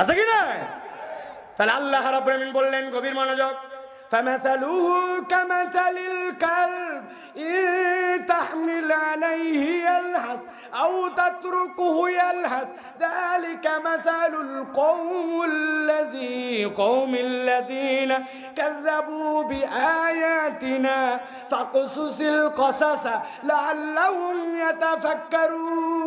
আছে কি না তাহলে আল্লাহ রাব্বুল আলামিন বললেন গভীর মনোযোগ فمثله كمثل الكلب إن تحمل عليه يلهث أو تتركه يلهث ذلك مثل القوم الذي قوم الذين كذبوا بآياتنا فاقصص القصص لعلهم يتفكرون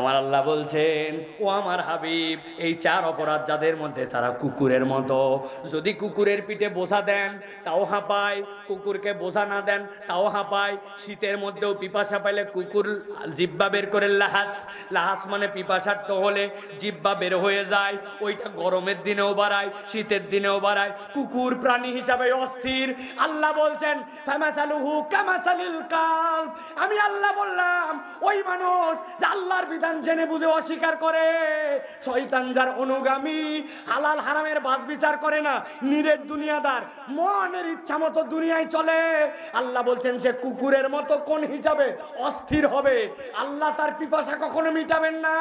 আমার আল্লাহ বলছেন, ও আমার হাবিব, এই চার অপরাধ যাদের মধ্যে তারা কুকুরের মতো। যদি কুকুরের পিঠে বোঝা দেন, তাও হাঁপায়। কুকুরকে বোঝা না দেন, তাও হাঁপায়। শীতের মধ্যেও পিপাসা পাইলে কুকুর জিব্বা বের করে লাহাস। লাহাস মানে পিপাসার্থ হলে জিব্বা বের হয়ে যায়। ওইটা গরমের দিনেও বাড়ায়, শীতের দিনেও বাড়ায়। কুকুর প্রাণী হিসাবে অস্থির। আল্লাহ বলছেন আমি আল্লাহ বললাম, ওই মানুষ যে আল্লাহর বিধান জেনে বুঝে অস্বীকার করে। শয়তান যার অনুগামী, হালাল, হারামের বাস বিচার করে না, নিরেট দুনিয়াদার, মনের ইচ্ছা মতো দুনিয়ায় চলে। আল্লাহ বলছেন, সে কুকুরের মতো কোন হিসাবে অস্থির হবে? আল্লাহ তার পিপাসা কখনো মিটাবেন না।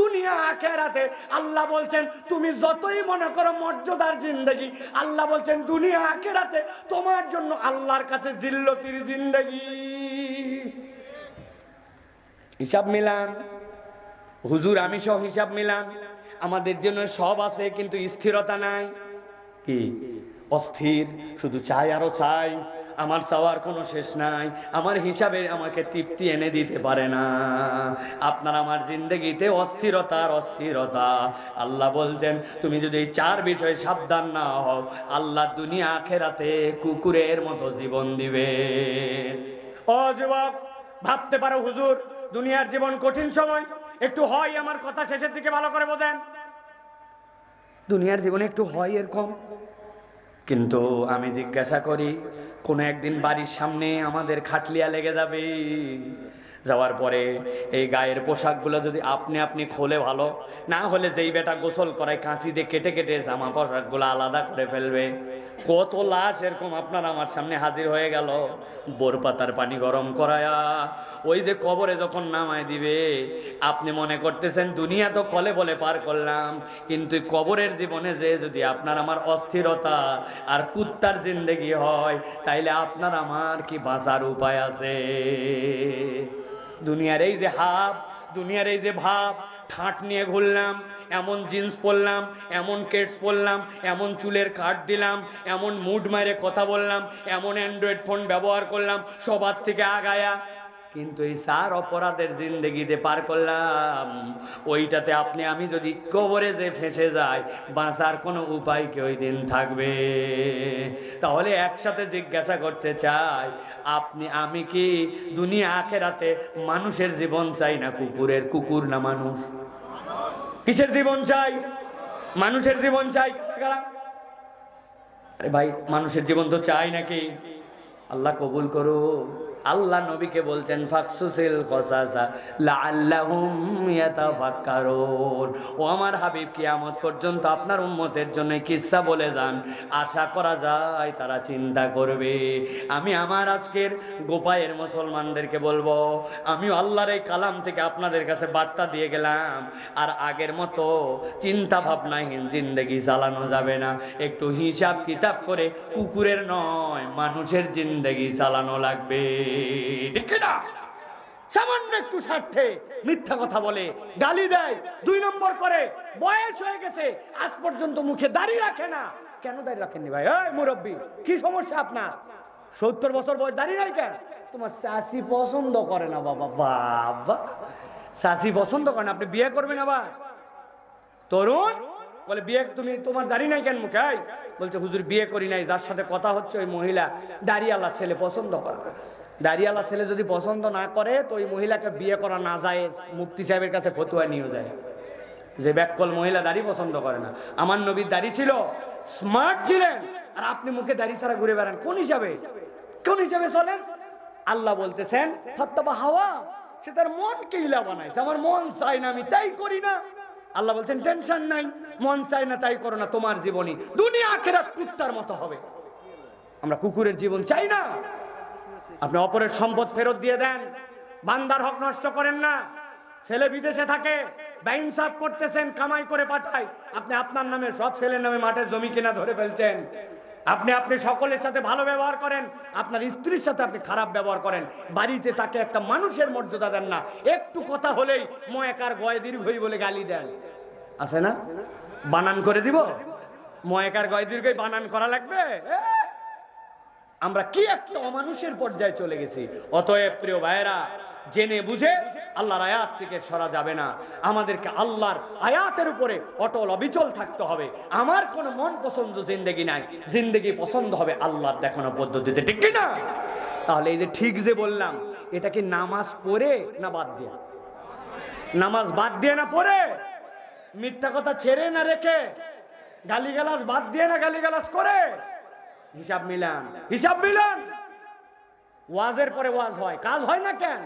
দুনিয়া আখেরাতে আল্লাহ বলছেন, তুমি যতই মনে করো মর্যাদার জিন্দগি, আল্লাহ বলছেন, দুনিয়া আখেরাতে তোমার জন্য আল্লাহর কাছে জিল্লতির জিন্দগি। হিসাব মিলান। হুজুর, আমি সহ হিসাব মিলান আমাদের জন্য সব আছে, কিন্তু স্থিরতা নাই। কি? অস্থির। শুধু চাই আরও চাই। আমার চাওয়ার কোনো শেষ নাই। আমার হিসাবে আমাকে তৃপ্তি এনে দিতে পারে না। আপনার আমার জিন্দগিতে অস্থিরতা আর অস্থিরতা। আল্লাহ বলছেন, তুমি যদি এই চার বিষয়ে সাবধান না হও, আল্লাহ দুনিয়া আখেরাতে কুকুরের মতো জীবন দিবে। ও যুবক, ভাবতে পারো হুজুর, দুনিয়ার জীবন কঠিন সময়। একটু হয় আমার কথা শেষের দিকে ভালো করে বোঝেন। দুনিয়ার জীবনে একটু হয় এরকম। কিন্তু আমি জিজ্ঞাসা করি কোনো একদিন বাড়ির সামনে আমাদের খাটলিয়া লেগে যাবে? যাওয়ার পরে এই গায়ের পোশাকগুলো যদি আপনি আপনি খোলে ভালো না হলে যেই বেটা গোসল করায় কাঁচি দিয়ে কেটে কেটে জামা পোশাকগুলো আলাদা করে ফেলবে। কত লাশ এরকম আপনার আমার সামনে হাজির হয়ে গেল। বোর পাতার পানি গরম করায়া, ওই যে কবরে যখন নামায় দিবে, আপনি মনে করতেছেন দুনিয়া তো কলে বলে পার করলাম, কিন্তু কবরের জীবনে যে যদি আপনার আমার অস্থিরতা আর কুত্তার জিন্দেগি হয়, তাইলে আপনার আমার কি বাঁচার উপায় আছে? দুনিয়ার এই যে হাব, দুনিয়ার এই যে ভাব, ঠাঁট নিয়ে ঘুরলাম এমন জিন্স পরলাম, এমন কেটস পরলাম, এমন চুলের কাট দিলাম, এমন মুড মারে কথা বললাম, এমন অ্যান্ড্রয়েড ফোন ব্যবহার করলাম সবার থেকে আগায়া। কিন্তু এই সার অপরাধের জিন্দগিতে পার করলাম। ওইটাতে আপনি, আমি যদি কবরে যে ফেসে যাই, বাঁচার কোনো উপায় কি ওই দিন থাকবে? তাহলে একসাথে জিজ্ঞাসা করতে চাই, আপনি, আমি কি দুনিয়া আখেরাতে মানুষের জীবন চাই না কুকুরের? কুকুর না মানুষ? কিসের জীবন চাই? মানুষের জীবন চাই? আরে ভাই, মানুষের জীবন তো চাই নাকি? আল্লাহ কবুল করো আল্লাহ নবীকে বলছেন, ফাকসুসিল কসাসা, লাআল্লাহুম ইয়াতাফাক্কারুন। ও আমার হাবিব, কিয়ামত পর্যন্ত আপনার উম্মতের জন্য কিচ্ছা বলে যান। আশা করা যায় তারা চিন্তা করবে। আমি আমার আজকের গোপায়ের মুসলমানদেরকে বলব, আমি আল্লাহর এই কালাম থেকে আপনাদের কাছে বার্তা দিয়ে গেলাম, আর আগের মতো চিন্তা ভাবনাহীন জিন্দগি চালানো যাবে না। একটু হিসাব কিতাব করে কুকুরের নয়, মানুষের জিন্দগি চালানো লাগবে। ঠিক না সামান্য একটু স্বার্থে মিথ্যা কথা বলে, গালি দেয়, দুই নম্বর করে, বয়স হয়ে গেছে, আজ পর্যন্ত মুখে দাড়ি রাখে না। কেন দাড়ি রাখেননি ভাই? এই মুরব্বী, কি সমস্যা আপনার? সত্তর বছর বয়স, দাড়ি নাই কেন? তোমার চাষি পছন্দ করে না, বাবা বাবা। চাষি পছন্দ করে না, আপনি বিয়ে করবেন আবার। তরুণ, বলে, বিয়ে, তুমি, তোমার দাড়ি নাই কেন মুখে? বলছে, হুজুর, বিয়ে করি নাই, যার সাথে কথা হচ্ছে ওই মহিলা, দাড়িওয়ালা ছেলে পছন্দ করে না। দাড়িওয়ালা ছেলে যদি পছন্দ না করে, তো ওই মহিলাকে বিয়ে করা না যায়, মুফতি সাহেবের কাছে ফতুয়া নিয়ে যায়। যে ব্যাককল মহিলা দাড়ি পছন্দ করে না। আমার নবীর দাড়ি ছিল স্মার্ট ছিলেন, আর আপনি মুখে দাড়ি ছাড়া ঘুরে বেড়ান। কোন হিসাবে? কোন হিসাবে চলেন? আল্লাহ বলতেছেন হাওয়া সে তার মনকে ইলা বানাইছে। আমার মন চাই না, আমি তাই করি না। আল্লাহ বলছেন, টেনশন নাই, মন চাই না, তাই করো না, তোমার জীবনী দুনিয়া আখেরাত কুত্তার মতো হবে। আমরা কুকুরের জীবন চাই না। আপনি অপরের সম্পদ ফেরত দিয়ে দেন। বান্দার হক নষ্ট করেন না। ছেলে বিদেশে থাকে বাইনসাফ করতেছেন, কামাই করে পাঠায়। আপনি আপনার নামে, সব ছেলের নামে মাঠের জমি কিনা ধরে ফেলছেন। আপনি আপনি সকলের সাথে ভালো ব্যবহার করেন, আপনার স্ত্রীর সাথে আপনি খারাপ ব্যবহার করেন। বাড়িতে তাকে একটা মানুষের মর্যাদা দেন না। একটু কথা হলেই ময়কার গয়ে দীর্ঘই বলে গালি দেন। আছে না? বানান করে দিব? ময়কার গয় দীর্ঘই বানান করা লাগবে! আমরা কি একটা অমানুষের পর্যায়ে চলে গেছি? অতএব প্রিয় ভাইয়েরা, জেনে বুঝে আল্লাহর আয়াত থেকে সরা যাবে না। আমাদেরকে আল্লাহর আয়াতের উপরে অটল অবিচল থাকতে হবে। আমার কোনো মন পছন্দ জিন্দেগি নাই। জিন্দেগি পছন্দ হবে আল্লাহর দেখানো পদ্ধতিতে। ঠিক না তাহলে এই যে ঠিক যে বললাম, এটা কি নামাজ পড়ে না বাদ দিয়ে? নামাজ বাদ দিয়ে না পড়ে? মিথ্যা কথা ছেড়ে না রেখে গালিগালাজ বাদ দিয়ে না গালিগালাজ করে? হিসাব মিলান। হিসাব মিলান। ওয়াজের পরে ওয়াজ হয়। কাজ হয় না কেন?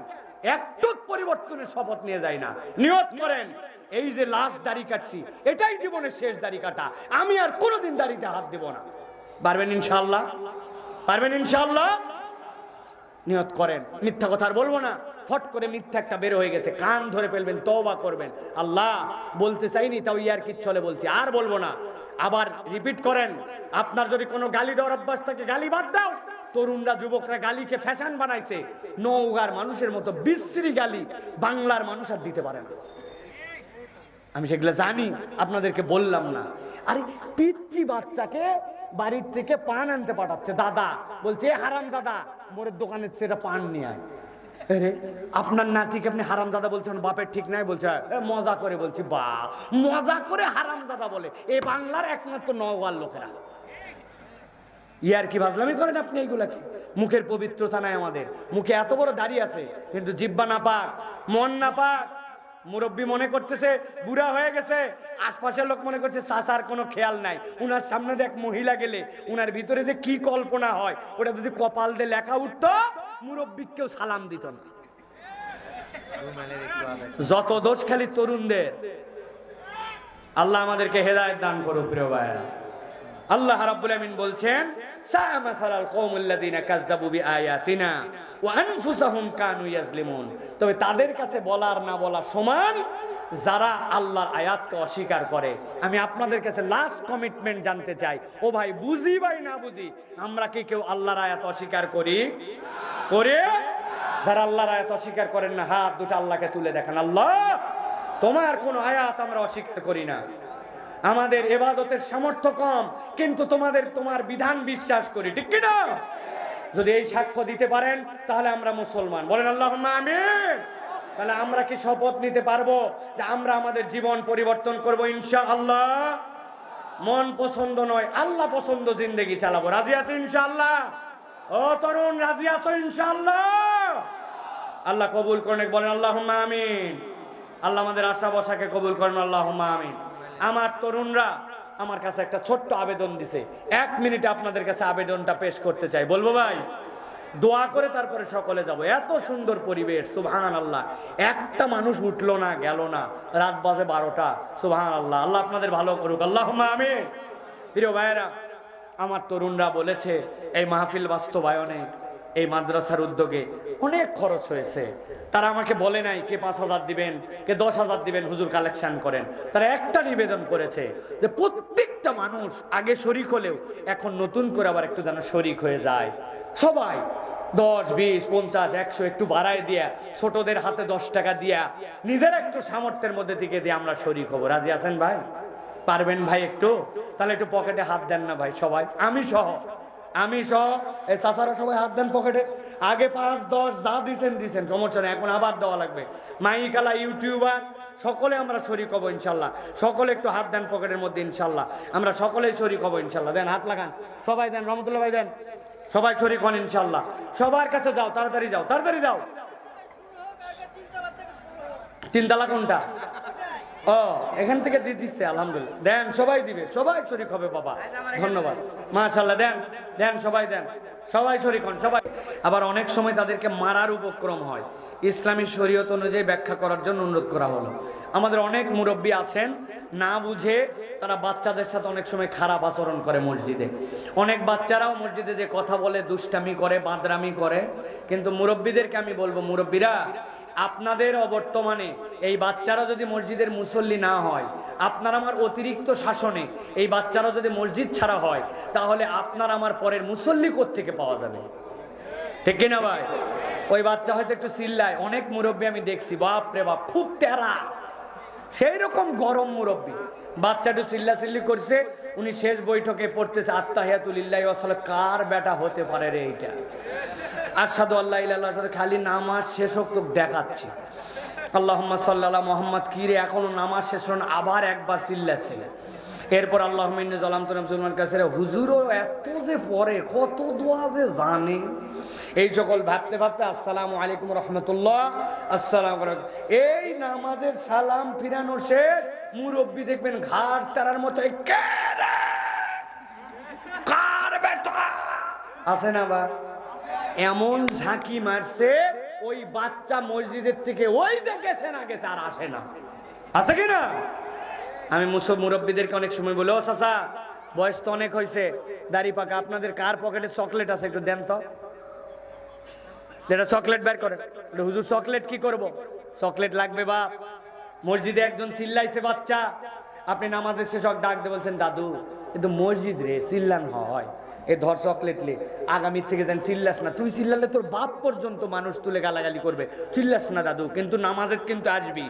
একটু পরিবর্তনের শপথ নিয়ে যায় না। নিয়ত করেন, এই যে লাস্ট দাড়ি কাটছি, এটাই জীবনের শেষ দাড়ি কাটা। আমি আর কোনোদিন দাড়িতে হাত দেব না। পারবেন ইনশাল্লাহ পারবেন ইনশাল্লাহ নিয়ত করেন। মিথ্যা কথা আর বলব না। ফট করে মিথ্যা একটা বের হয়ে গেছে। কান ধরে ফেলবেন, তওবা করবেন। আল্লাহ, বলতে চাইনি, তাও ইয়ার কিচ্ছলে বলছি। আর বলব না। আবার রিপিট করেন, আপনার যদি কোনো গালি দেওয়ার অভ্যাস থাকে, গালি বাদ দাও। তরুণরা, যুবকরা গালিকে ফ্যাশন বানাইছে। নৌগার মানুষের মতো বিশ্রী গালি বাংলার মানুষ আর দিতে পারে না। আমি সেগুলো জানি, আপনাদেরকে বললাম না। আরে পিচ্ছি বাচ্চাকে বাড়ির থেকে পান আনতে পাঠাচ্ছে, দাদা। বলছে, "এ হারাম দাদা মোরের দোকানের থেকে পান নিয়ে আয়। আপনার নাতিকে আপনি হারাম দাদা বলছেন, বাপের ঠিক নাই বলছে। মজা করে বলছি, বা, মজা করে হারাম দাদা বলে। এই বাংলার একমাত্র নওয়ার লোকেরা। ইয়ার কি ভাজলামি করেন আপনি এইগুলাকে মুখের পবিত্রতা নাই আমাদের। মুখে এত বড় দাড়ি আছে, কিন্তু জিব্বা না পাক, মন না পাক। মুরব্বী মনে করতেছে, বুড়া হয়ে গেছে, আশপাশের লোক মনে করছে, চাচার কোনো খেয়াল নাই। উনার সামনে দেখ মহিলা গেলে, উনার ভিতরে যে কি কল্পনা হয়, ওটা যদি কপাল দিয়ে লেখা উঠতো মুরব্বীকেও সালাম দিত না। যত দোষ খালি তরুণদের। আল্লাহ আমাদেরকে হেদায়ত দান করো প্রিয় ভাইয়েরা। আল্লাহ রাব্বুল আমিন বলছেন সাআ মাসালাল কওমুল্লাযিনা কাযযাবু বিআয়াতিনা ওয়া আনফুসাহুম কানু ইয়াজলিমুন তবে তাদের কাছে বলার না বলা সমান যারা আল্লাহর আয়াতকে অস্বীকার করে, আমি আপনাদের কাছে লাস্ট কমিটমেন্ট জানতে চাই। ও ভাই, বুঝি ভাই না বুঝি? আমরা কি কেউ আল্লাহর আয়াত অস্বীকার করি? করে? যারা আল্লাহর আয়াত অস্বীকার করেন না, হাত দুটো আল্লাহকে তুলে দেখেন। আল্লাহ, তোমার কোনো আয়াত আমরা অস্বীকার করি না। আমাদের এবাদতের সামর্থ্য কম, কিন্তু তোমাদের, তোমার বিধান বিশ্বাস করি। ঠিক কি না যদি এই সাক্ষ্য দিতে পারেন, তাহলে আমরা মুসলমান। বলেন আল্লাহ আমিন। তাহলে আমরা কি শপথ নিতে পারব যে আমরা আমাদের জীবন পরিবর্তন করব ইনশা আল্লাহ মন পছন্দ নয়, আল্লাহ পছন্দ জিন্দেগি চালাবো। রাজি আছো ইনশাআল্লাহ? ও তরুণ, রাজি আছো ইনশাআল্লাহ? আল্লাহ কবুল করেন বলেন আল্লাহ আমিন। আল্লাহ আমাদের আশা বসাকে কবুল করেন আল্লাহ আমিন। আমার তরুণরা আমার কাছে একটা ছোট্ট আবেদন দিছে। এক মিনিটে আপনাদের কাছে আবেদনটা পেশ করতে চাই। বলব ভাই? দোয়া করে তারপরে সকলে যাব। এত সুন্দর পরিবেশ সুবহান আল্লাহ একটা মানুষ উঠল না, গেল না। রাত বাজে বারোটা সুবহান আল্লাহ আল্লাহ আপনাদের ভালো করুক। আল্লাহ আমি প্রিয় ভাইয়েরা, আমার তরুণরা বলেছে, এই মাহফিল বাস্তবায়নে, এই মাদ্রাসার উদ্যোগে অনেক খরচ হয়েছে। তারা আমাকে বলে নাই কে পাঁচ হাজার দিবেন, কে দশ হাজার দিবেন, হুজুর কালেকশন করেন। তারা একটা নিবেদন করেছে যে প্রত্যেকটা মানুষ আগে শরিক হলেও এখন নতুন করে আবার একটু যেন শরিক হয়ে যায়। সবাই দশ, বিশ, পঞ্চাশ, একশো একটু বাড়ায় দিয়া, ছোটদের হাতে দশ টাকা দিয়া, নিজের একটু সামর্থ্যের মধ্যে দিকে দিয়ে আমরা শরিক হব রাজি আছেন ভাই? পারবেন ভাই একটু? তাহলে একটু পকেটে হাত দেন না ভাই সবাই। আমি সহ আমি সহ, এই চাচারা সবাই হাত দেন পকেটে। আগে পাঁচ, দশ, যা দিছেন দিছেন, সমস্যা এখন আবার দেওয়া লাগবে। মাইকালা, ইউটিউবার, সকলে আমরা শরিক হব ইনশাল্লাহ। সকলে একটু হাত দেন পকেটের মধ্যে ইনশাল্লাহ। আমরা সকলেই শরিক হব ইনশাল্লাহ। দেন, হাত লাগান। সবাই দেন, রহমতুল্লাহ ভাই দেন। সবাই শরিক হন ইনশাল্লাহ সবার কাছে যাও, তাড়াতাড়ি যাও তাড়াতাড়ি যাও। তিনতলা কোনটা? ও, এখান থেকে দিয়ে দিচ্ছে, আলহামদুলিল্লাহ। দেন, সবাই দিবে, সবাই শরিক হবে বাবা। ধন্যবাদ। মাশাল্লাহ দেন দেন, সবাই দেন। সবাই শরিক হন সবাই। আবার অনেক সময় তাদেরকে মারার উপক্রম হয়। ইসলামী শরীয়ত অনুযায়ী ব্যাখ্যা করার জন্য অনুরোধ করা হলো। আমাদের অনেক মুরব্বী আছেন, না বুঝে তারা বাচ্চাদের সাথে অনেক সময় খারাপ আচরণ করে মসজিদে। অনেক বাচ্চারাও মসজিদে যে কথা বলে, দুষ্টামি করে, বাঁদরামি করে। কিন্তু মুরব্বীদেরকে আমি বলব, মুরব্বীরা, আপনাদের অবর্তমানে এই বাচ্চারা যদি মসজিদের মুসল্লি না হয়, আপনার আমার অতিরিক্ত শাসনে এই বাচ্চারা যদি মসজিদ ছাড়া হয়, তাহলে আপনার আমার পরের মুসল্লি থেকে পাওয়া যাবে? ঠিক কিনা ভাই? ওই বাচ্চা হয়তো একটু চিল্লায়। অনেক মুরব্বী আমি দেখছি বাপ রে বাপ, খুব তেরা। সেই রকম গরম মুরব্বী। বাচ্চাটু চিল্লা চিল্লি করছে, উনি শেষ বৈঠকে পড়তেছে আত্মাহিয়াতুলিল্লাহ আসলে কার বেটা হতে পারে রে এইটা? আসাদু আল্লাহ ইল্লাহ খালি নামাজ শেষ হোক তো দেখাচ্ছি। আল্লাহ সাল্লাহ মোহাম্মদ কিরে এখনও নামাজ শেষ হন আবার একবার চিল্লাছে এরপর আল্লাহ জলাম তুলাম সুলমান কাছে হুজুরও এত যে পরে, কত দোয়া যে জানে। এই সকল ভাবতে ভাবতে আসসালামু আলাইকুম রহমতুল্লাহ, আসসালাম এই নামাজের সালাম ফিরানো শেষ, মুরব্বী দেখবেন ঘাট তারার মতো বেটা? আছে না বা এমন ঝাঁকি মারছে, ওই বাচ্চা মসজিদের থেকে ওই দেখেছে না গেছে আর আসে না। আছে কি না? আমি মুসব মুরব্বীদেরকে অনেক সময় বলে, ও চাচা, বয়স তো অনেক হয়েছে দাড়ি পাকা, আপনাদের কার পকেটে চকলেট আছে একটু দেন তো? যেটা চকলেট বের করে হুজুর, চকলেট কি করব? চকলেট লাগবে, বাপ। মসজিদে একজন চিল্লাইছে, বাচ্চা। আপনি নামাজের শেষক ডাকতে বলছেন, দাদু কিন্তু মসজিদ রে, চিল্লান হয়। এ ধর চকলেট লে। আগামীর থেকে যেন চিল্লাস না। তুই চিল্লালে তোর বাপ পর্যন্ত মানুষ তুলে গালাগালি করবে। চিল্লাস না দাদু, কিন্তু নামাজের কিন্তু আসবি।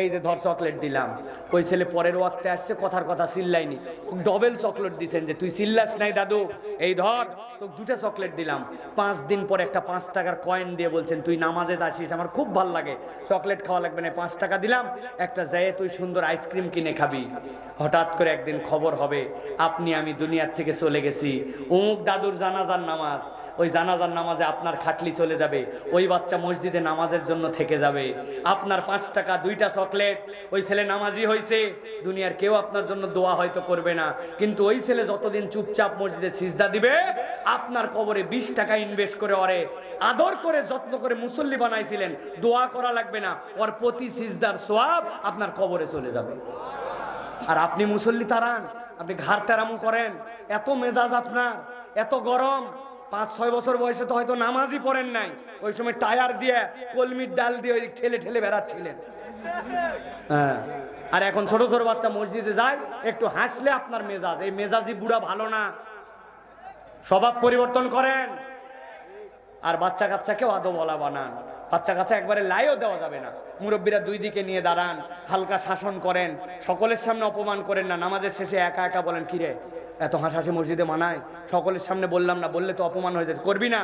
এই যে ধর চকলেট দিলাম। ওই ছেলে পরের ওয়াক্তে আসছে, কথার কথা চিল্লাইনি ডবল চকলেট দিছেন যে, তুই চিল্লাস নাই দাদু। এই ধর তো দুটা চকলেট দিলাম। পাঁচ দিন পর একটা পাঁচ টাকার কয়েন দিয়ে বলছেন, তুই নামাজে আসিস, আমার খুব ভালো লাগে। চকলেট খাওয়া লাগবে না পাঁচ টাকা দিলাম। একটা যায় তুই সুন্দর আইসক্রিম কিনে খাবি। হঠাৎ করে একদিন খবর হবে, আপনি আমি দুনিয়ার থেকে চলে গেছি। উমুক দাদুর জানাজার নামাজ, ওই জানাজার নামাজে আপনার খাটলি চলে যাবে, ওই বাচ্চা মসজিদে নামাজের জন্য থেকে যাবে। আপনার পাঁচ টাকা, দুইটা চকলেট, ওই ছেলে নামাজি হয়েছে দুনিয়ার কেউ আপনার জন্য দোয়া হয়তো করবে না। কিন্তু ওই ছেলে যতদিন চুপচাপ মসজিদে সিজদা দিবে, আপনার কবরে বিশ টাকা ইনভেস্ট করে ওরে আদর করে, যত্ন করে মুসল্লি বানাইছিলেন, দোয়া করা লাগবে না, ওর প্রতি সিজদার সোয়াব আপনার কবরে চলে যাবে। আর আপনি মুসল্লি তারান, আপনি ঘাড় তেরামু করেন। এত মেজাজ আপনার, এত গরম। পাঁচ, ছয় বছর বয়সে তো হয়তো নামাজই পড়েন নাই। ওই সময় টায়ার দিয়ে কলমির ডাল দিয়ে ওই ঠেলে ঠেলে বেড়াচ্ছিলেন। হ্যাঁ। আর এখন ছোট ছোট বাচ্চা মসজিদে যায়, একটু হাসলে আপনার মেজাজ। এই মেজাজি বুড়া ভালো না। স্বভাব পরিবর্তন করেন। আর বাচ্চা কাচ্চাকেও আদো বলা বানান। বাচ্চা কাচ্চা একবারে লাইও দেওয়া যাবে না। মুরব্বীরা দুই দিকে নিয়ে দাঁড়ান, হালকা শাসন করেন, সকলের সামনে অপমান করেন না, নামাজের শেষে একা একা বলেন, কিরে, এত হাসাহাসি মসজিদে মানায়? সকলের সামনে বললাম না, বললে তো অপমান হয়ে যাচ্ছে করবি না?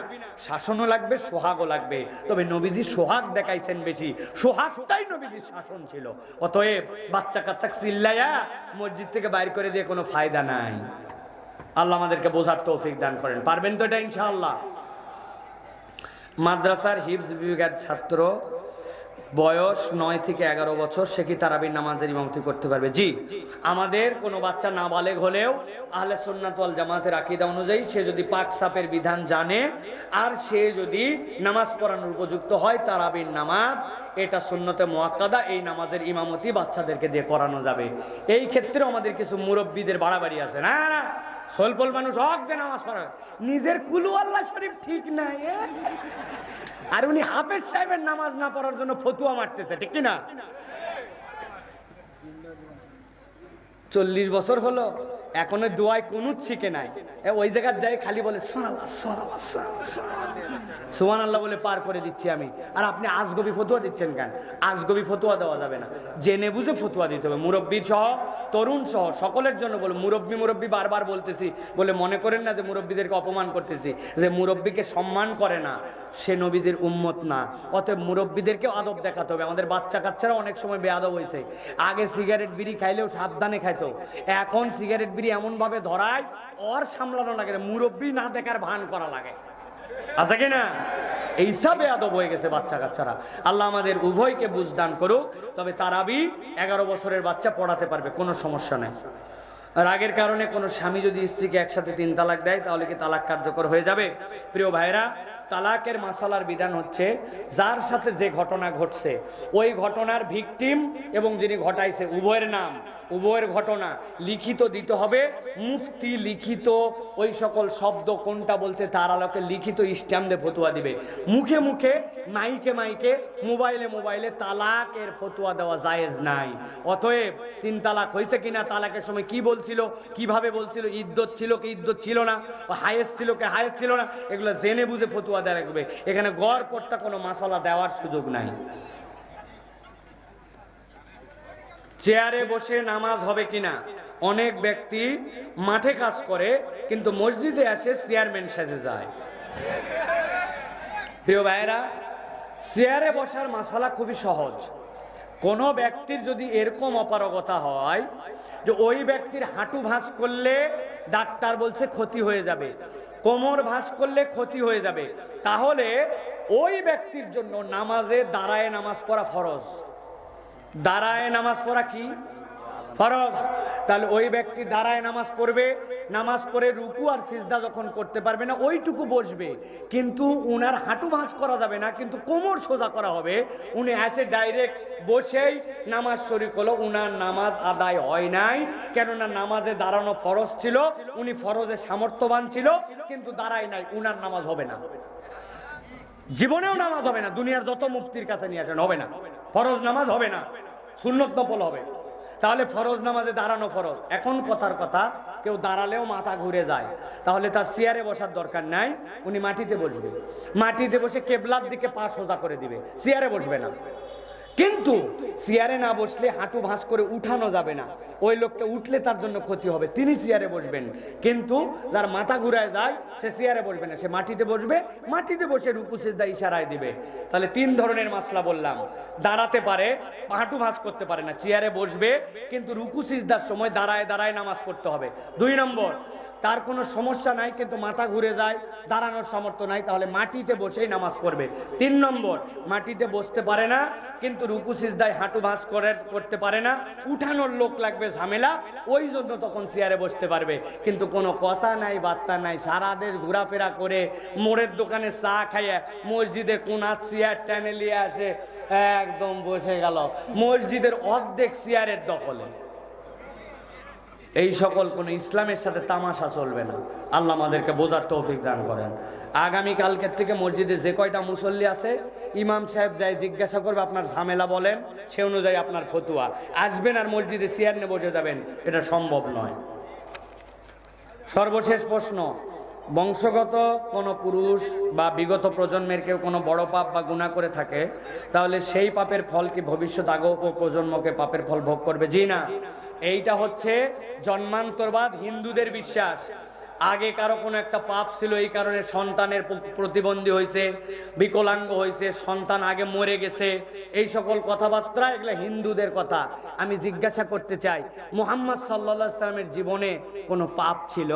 শাসনও লাগবে, সোহাগও লাগবে। তবে নবীজি সোহাগ দেখাইছেন বেশি। সোহাগটাই নবীজির শাসন ছিল। অতএব বাচ্চা কাচ্চা চিল্লাইয়া মসজিদ থেকে বাইর করে দিয়ে কোনো ফায়দা নাই। আল্লাহ আমাদেরকে বোঝার তৌফিক দান করেন। পারবেন তো এটা ইনশাআল্লাহ? মাদ্রাসার হিফজ বিভাগের ছাত্র, বয়স নয় থেকে এগারো বছর, সে কি তারাবির নামাজের ইমামতি করতে পারবে? জি। আমাদের কোনো বাচ্চা নাবালেগ হলেও আহলে সুন্নাতল জামাতের আকিদা অনুযায়ী সে যদি পাক সাপের বিধান জানে, আর সে যদি নামাজ পড়ানোর উপযুক্ত হয়, তারাবির নামাজ, এটা সুন্নতে মোয়াক্কাদা, এই নামাজের ইমামতি বাচ্চাদেরকে দিয়ে করানো যাবে। এই ক্ষেত্রে আমাদের কিছু মুরব্বীদের বাড়াবাড়ি আছে। না না। সলপল মানুষ হক যে নামাজ পড়া। নিজের কুলু আল্লাহ শরীফ ঠিক নাই? আর উনি হাফেজ সাহেবের নামাজ না পড়ার জন্য ফতুয়া মারতেছে, ঠিক কিনা? চল্লিশ বছর হলো। এখনও দোয়ায় কোনো শিখে নাই। ওই জায়গার যাই খালি বলে সুমান আল্লাহ বলে পার করে দিচ্ছি আমি। আর আপনি আজগবি ফতুয়া দিচ্ছেন কেন? আজগবি ফতুয়া দেওয়া যাবে না। জেনে বুঝে ফতুয়া দিতে হবে। মুরব্বীর সহ, তরুণ সহ, সকলের জন্য বলে, মুরব্বী মুরব্বী বারবার বলতেছি। বলে মনে করেন না যে মুরব্বীদেরকে অপমান করতেছি, যে মুরব্বীকে সম্মান করে না। সে নবীদের উম্মত না। অতএব মুরব্বীদেরকেও আদব দেখাতে হবে। আমাদের বাচ্চা কাচ্চারা অনেক সময় বেআদব হয়েছে। আগে সিগারেট বিড়ি খাইলেও সাবধানে খাইতো। এখন সিগারেট বিড়ি এমনভাবে ধরায় অর সামলানো লাগে মুরব্বী না দেখার ভান করা লাগে। আছে কি না? এইসবে আদব হয়ে গেছে বাচ্চা কাচ্চারা। আল্লাহ আমাদের উভয়কে বুঝদান করুক। তবে তারাবি এগারো বছরের বাচ্চা পড়াতে পারবে, কোনো সমস্যা নেই। রাগের কারণে কোনো স্বামী যদি স্ত্রীকে একসাথে তিন তালাক দেয়, তাহলে কি তালাক কার্যকর হয়ে যাবে? প্রিয় ভাইরা তালাকের মাসালার বিধান হচ্ছে, যার সাথে যে ঘটনা ঘটছে, ওই ঘটনার ভিকটিম এবং যিনি ঘটাইছে, উভয়ের নাম। উভয়ের ঘটনা লিখিত দিতে হবে। মুফতি লিখিত, ওই সকল শব্দ কোনটা বলছে তার আলোকে লিখিত স্ট্যাম্প দিয়ে ফতুয়া দিবে। মুখে মুখে, মাইকে মাইকে, মোবাইলে মোবাইলে তালাকের ফতুয়া দেওয়া জায়েজ নাই। অতএব তিন তালাক হয়েছে কিনা তালাকের সময় কি বলছিল, কীভাবে বলছিল, ইদ্যত ছিল কি ইদ্যত ছিল না হায়েস্ট ছিল কি হায়েস্ট ছিল না, এগুলো জেনে বুঝে ফতুয়া দেওয়া রাখবে এখানে গড় পড়তা কোনো মশলা দেওয়ার সুযোগ নাই। চেয়ারে বসে নামাজ হবে কিনা? অনেক ব্যক্তি মাঠে কাজ করে, কিন্তু মসজিদে আসে চেয়ারম্যান সেজে যায়। প্রিয় ভাইয়েরা, চেয়ারে বসার মশালা খুবই সহজ। কোনো ব্যক্তির যদি এরকম অপারগতা হয় যে ওই ব্যক্তির হাঁটু ভাঁজ করলে ডাক্তার বলছে ক্ষতি হয়ে যাবে, কোমর ভাঁজ করলে ক্ষতি হয়ে যাবে, তাহলে ওই ব্যক্তির জন্য নামাজে দাঁড়ায় নামাজ পড়া ফরজ। দাঁড়ায় নামাজ পড়া কি? ফরজ। তাহলে ওই ব্যক্তি দাঁড়ায় নামাজ পড়বে, নামাজ পড়ে রুকু আর সিজদা যখন করতে পারবে না, ওইটুকু বসবে। কিন্তু উনার হাঁটু ভাঁজ করা যাবে না, কিন্তু কোমর সোজা করা হবে। উনি এসে ডাইরেক্ট বসেই নামাজ শরিক হলো। উনার নামাজ আদায় হয় নাই, কেননা নামাজে দাঁড়ানো ফরজ ছিল, উনি ফরজে সামর্থ্যবান ছিল, কিন্তু দাঁড়ায় নাই, উনার নামাজ হবে না। জীবনেও নামাজ হবে না, দুনিয়ার যত মুক্তির কাছে নিয়ে আসেন, হবে না। ফরজ নামাজ হবে না, সুন্নত নফল হবে। তাহলে ফরজ নামাজে দাঁড়ানো ফরজ। এখন কথার কথা, কেউ দাঁড়ালেও মাথা ঘুরে যায়। তাহলে তার চেয়ারে বসার দরকার নাই, উনি মাটিতে বসবে। মাটিতে বসে কেবলার দিকে পা সোজা করে দিবে, চেয়ারে বসবে না। কিন্তু চেয়ারে না বসলে হাঁটু ভাঁজ করে উঠানো যাবে না। ওই লোককে উঠলে তার জন্য ক্ষতি হবে। তিনি চেয়ারে বসবেন। কিন্তু যার মাথা ঘুরায় যায়, সে চেয়ারে বসবে না। সে মাটিতে বসবে, মাটিতে বসে রুকু, সিজদা, ইশারায় দিবে। তাহলে তিন ধরনের মাসলা বললাম। দাঁড়াতে পারে, হাঁটু ভাঁজ করতে পারে না। চেয়ারে বসবে, কিন্তু রুকু, সিজদার সময় দাঁড়ায় দাঁড়ায় নামাজ পড়তে হবে। দুই নম্বর তার কোনো সমস্যা নাই, কিন্তু মাথা ঘুরে যায়, দাঁড়ানোর সামর্থ্য নাই, তাহলে মাটিতে বসেই নামাজ পড়বে। তিন নম্বর, মাটিতে বসতে পারে না, কিন্তু রুকু সিজদায় হাঁটু ভাঁজ করে, করতে পারে না। উঠানোর লোক লাগবে ঝামেলা, ওই জন্য তখন চেয়ারে বসতে পারবে। কিন্তু কোনো কথা নাই, বার্তা নাই, সারা দেশ ঘোরাফেরা করে মোড়ের দোকানে চা খাইয়ে মসজিদে কোনা চেয়ার টেনে নিয়ে আসে, একদম বসে গেল। মসজিদের অর্ধেক চেয়ারের দখলে। এই সকল কোনো ইসলামের সাথে তামাশা চলবে না। আল্লাহ আমাদেরকে বোঝার তৌফিক দান করেন। আগামী কালকের থেকে মসজিদে যে কয়টা মুসল্লি আছে, ইমাম সাহেব যাই জিজ্ঞাসা করবে, আপনার ঝামেলা বলেন? সে অনুযায়ী আপনার ফতুয়া। আসবেন আর মসজিদে চেয়ার নিয়ে বসে যাবেন, এটা সম্ভব নয়। সর্বশেষ প্রশ্ন, বংশগত কোনো পুরুষ বা বিগত প্রজন্মের কেউ কোনো বড় পাপ বা গুণা করে থাকে, তাহলে সেই পাপের ফল কি ভবিষ্যৎ আগো ও প্রজন্মকে পাপের ফল ভোগ করবে? জি না। এইটা হচ্ছে জন্মান্তরবাদ, হিন্দুদের বিশ্বাস। আগে কারও কোনো একটা পাপ ছিল, এই কারণে সন্তানের প্রতিবন্ধী হয়েছে, বিকলাঙ্গ হয়েছে, সন্তান আগে মরে গেছে। এই সকল কথাবার্তা এগুলো হিন্দুদের কথা। আমি জিজ্ঞাসা করতে চাই, মোহাম্মদ সাল্লা সাল্লামের জীবনে কোনো পাপ ছিল?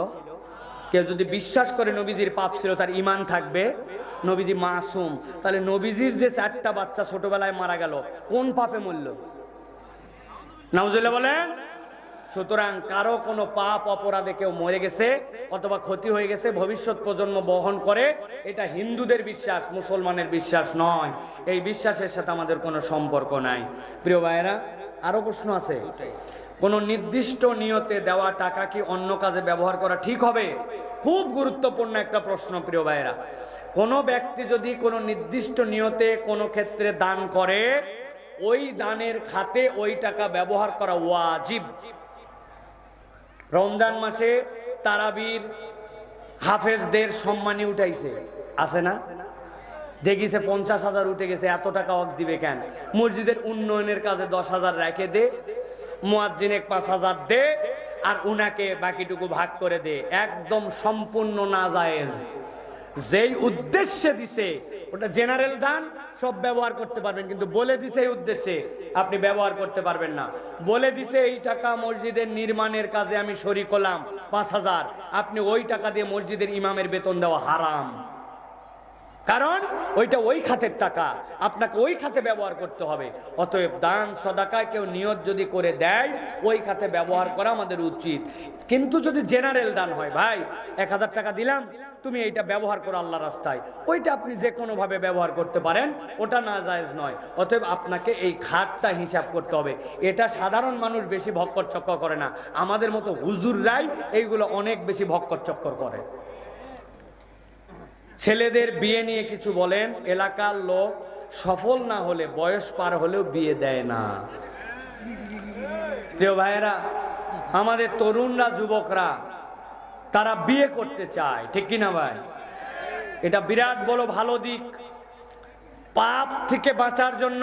কেউ যদি বিশ্বাস করে নবীজির পাপ ছিল, তার ইমান থাকবে। নবীজি মাসুম। তাহলে নবীজির যে চারটা বাচ্চা ছোটবেলায় মারা গেল, কোন পাপে মরল? নাউজুল্লাহ বলেন। সুতরাং কারও কোনো পাপ অপরাধে কেউ মরে গেছে অথবা ক্ষতি হয়ে গেছে, ভবিষ্যৎ প্রজন্ম বহন করে, এটা হিন্দুদের বিশ্বাস, মুসলমানের বিশ্বাস নয়। এই বিশ্বাসের সাথে আমাদের কোনো সম্পর্ক নাই। প্রিয় ভাইয়েরা, আরও প্রশ্ন আছে? কোনো নির্দিষ্ট নিয়তে দেওয়া টাকা কি অন্য কাজে ব্যবহার করা ঠিক হবে? খুব গুরুত্বপূর্ণ একটা প্রশ্ন, প্রিয় ভাইয়েরা। কোনো ব্যক্তি যদি কোনো নির্দিষ্ট নিয়তে কোনো ক্ষেত্রে দান করে, ওই দানের খাতে ওই টাকা ব্যবহার করা ওয়াজিব। রমজান মাসে তারাবির হাফেজদের সম্মানী উঠাইছে। আছে না? দেখিছে পঞ্চাশ হাজার উঠে গেছে, এত টাকা অক দিবে কেন? মসজিদের উন্নয়নের কাজে দশ হাজার রেখে দে, মুয়াজ্জিনে পাঁচ হাজার দে, আর উনাকে বাকিটুকু ভাগ করে দে। একদম সম্পূর্ণ না জায়েজ যেই উদ্দেশ্যে দিছে, ওটা জেনারেল দান সব ব্যবহার করতে পারবেন, কিন্তু বলে দিছে এই উদ্দেশ্যে আপনি ব্যবহার করতে পারবেন না। বলে দিছে এই টাকা মসজিদের নির্মাণের কাজে আমি শরিক হলাম, পাঁচ হাজার। আপনি ওই টাকা দিয়ে মসজিদের ইমামের বেতন দেওয়া হারাম। কারণ ওইটা ওই খাতের টাকা, আপনাকে ওই খাতে ব্যবহার করতে হবে। অতএব দান, সদাকায় কেউ নিয়ত যদি করে দেয়, ওই খাতে ব্যবহার করা আমাদের উচিত। কিন্তু যদি জেনারেল দান হয়, ভাই, এক হাজার টাকা দিলাম তুমি এইটা ব্যবহার করো আল্লাহ রাস্তায়। ওইটা আপনি যে কোনোভাবে ব্যবহার করতে পারেন, ওটা না জায়েজ নয়। অতএব আপনাকে এই খাতটা হিসাব করতে হবে। এটা সাধারণ মানুষ বেশি ভক্কর চক্কর করে না। আমাদের মতো হুজুররাই এইগুলো অনেক বেশি ভক্কর চক্কর করে। ছেলেদের বিয়ে নিয়ে কিছু বলেন, এলাকার লোক সফল না হলে, বয়স পার হলেও বিয়ে দেয় না। প্রিয় ভাইয়েরা, আমাদের তরুণরা, যুবকরা তারা বিয়ে করতে চায়, ঠিক কিনা ভাই? এটা বিরাট বড় ভালো দিক। পাপ থেকে বাঁচার জন্য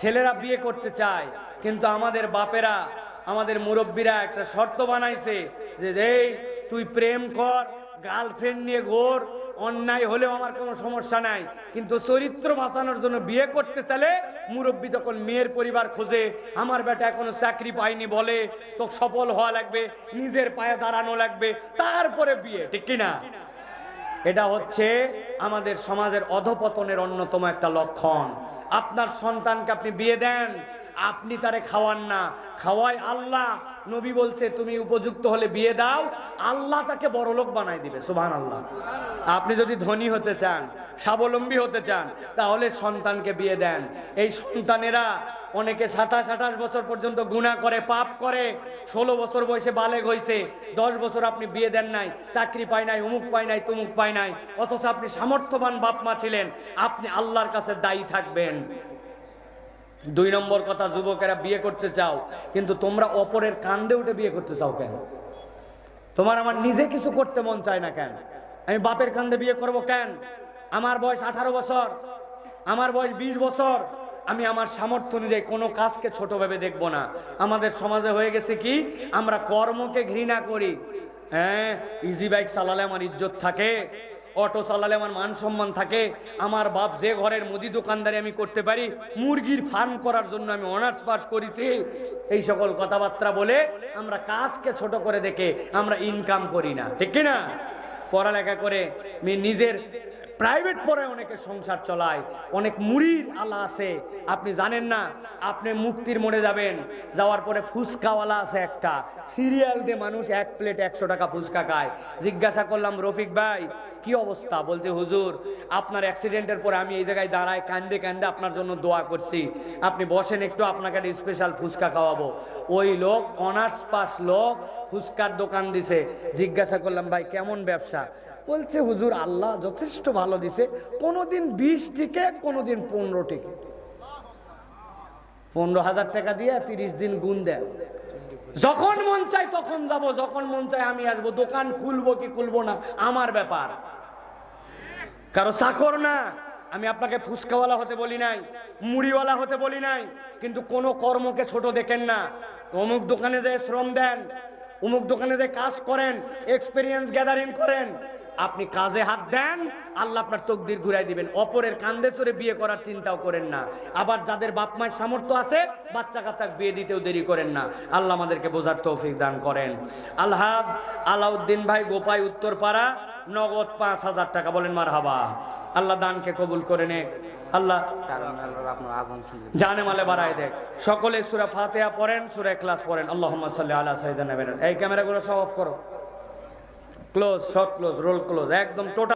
ছেলেরা বিয়ে করতে চায়, কিন্তু আমাদের বাপেরা, আমাদের মুরব্বীরা একটা শর্ত বানাইছে যে, এই, তুই প্রেম কর, গার্লফ্রেন্ড নিয়ে ঘোর অন্যায় হলেও আমার কোনো সমস্যা নাই। কিন্তু চরিত্র বাঁচানোর জন্য বিয়ে করতে চালে মুরব্বী তখন মেয়ের পরিবার খোঁজে, আমার বেটা এখনও চাকরি পায়নি বলে, তো সফল হওয়া লাগবে, নিজের পায়ে দাঁড়ানো লাগবে, তারপরে বিয়ে, ঠিক কিনা? এটা হচ্ছে আমাদের সমাজের অধপতনের অন্যতম একটা লক্ষণ। আপনার সন্তানকে আপনি বিয়ে দেন আপনি তারে খাওয়ান না। খাওয়াই আল্লাহ। নবী বলছে, তুমি উপযুক্ত হলে বিয়ে দাও। আল্লাহ তাকে বড়লোক বানাই দিবে সুবহান আল্লাহ আপনি যদি ধনী হতে চান, স্বাবলম্বী হতে চান, তাহলে সন্তানকে বিয়ে দেন। এই সন্তানেরা অনেকে সাতাশ, আঠাশ বছর পর্যন্ত গুণা করে, পাপ করে। ষোলো বছর বয়সে বালেগ হয়েছে দশ বছর আপনি বিয়ে দেন নাই, চাকরি পায় নাই, উমুক পায় নাই, তুমুক পায় নাই। অথচ আপনি সামর্থ্যবান বাপ মা ছিলেন। আপনি আল্লাহর কাছে দায়ী থাকবেন। দুই নম্বর কথা, যুবকেরা বিয়ে করতে চাও, কিন্তু তোমরা অপরের কান্দে উঠে বিয়ে করতে চাও কেন? তোমার আমার নিজে কিছু করতে মন চায় না কেন? আমি বাপের কান্দে বিয়ে করব কেন? আমার বয়স আঠারো বছর, আমার বয়স বিশ বছর, আমি আমার সামর্থ্য অনুযায়ী কোনো কাজকে ছোট ভেবে দেখব না। আমাদের সমাজে হয়ে গেছে কি? আমরা কর্মকে ঘৃণা করি। হ্যাঁ ইজি বাইক চালালে আমার ইজ্জত থাকে। অটো চালালে আমার মান সম্মান থাকে, আমার বাপ যে ঘরের মুদি দোকানদারি আমি করতে পারি, মুরগির ফার্ম করার জন্য আমি অনার্স পাস করেছি। এই সকল কথাবার্তা বলে আমরা কাজকে ছোট করে দেখে আমরা ইনকাম করি না, ঠিক কিনা? পড়ালেখা করে নিজের প্রাইভেট পরে অনেকে সংসার চলায়, অনেক মুড়ির আলা আছে। আপনি জানেন না, আপনি মুক্তির মোড়ে যাবেন, যাওয়ার পরে ফুচকাওয়ালা আছে একটা। সিরিয়াল দিয়ে মানুষ এক প্লেট একশো টাকা ফুচকা খায়। জিজ্ঞাসা করলাম, রফিক ভাই, কি অবস্থা? বলছে, হুজুর, আপনার অ্যাক্সিডেন্টের পরে আমি এই জায়গায় দাঁড়ায় কান্দে কান্দে আপনার জন্য দোয়া করছি। আপনি বসেন একটু, আপনাকে একটা স্পেশাল ফুচকা খাওয়াবো। ওই লোক, অনার্স পাস লোক ফুচকার দোকান দিছে। জিজ্ঞাসা করলাম, ভাই, কেমন ব্যবসা? বলছে, হুজুর, আল্লাহ যথেষ্ট ভালো দিছে। কোনোদিন বিশ টিকে, কোনোদিন পনেরো টিকে। পনেরো হাজার টাকা দিয়ে তিরিশ দিন গুণ দেন। যখন মন চাই তখন যাব, যখন মন চাই আমি আসব। দোকান খুলবো কি খুলবো না, আমার ব্যাপার। কারও চাকর না। আমি আপনাকে ফুচকাওয়ালা হতে বলি নাই, মুড়িওয়ালা হতে বলি নাই, কিন্তু কোনো কর্মকে ছোট দেখেন না। অমুক দোকানে যে শ্রম দেন, অমুক দোকানে যে কাজ করেন এক্সপিরিয়েন্স গ্যাদারিং করেন আপনি কাজে হাত দেন, আল্লাহ আপনার তকদির ঘুরাই দিবেন। অপরের কান্দে চড়ে বিয়ে করার চিন্তাও করেন না। আবার যাদের বাপ মায়ের সামর্থ্য আছে বাচ্চা কাচ্চা বিয়ে দিতেও দেরি করেন না। আল্লাহ আমাদেরকে বোঝার তৌফিক দান করেন। আলহাজ আলাউদ্দিন ভাই গোপাই উত্তরপাড়া, নগদ পাঁচ হাজার টাকা। বলেন মার হাবা আল্লাহ দানকে কবুল করে নে। আল্লাহ জানে মালে বাড়ায় দেখ। সকলে সুরা ফাতেহা পড়েন, সুরা ক্লাস পড়েন। আল্লাহ সাল্লি আলা সাইদানা এই ক্যামেরাগুলো সব অফ করো। Close shot close roll close একদম টোটাল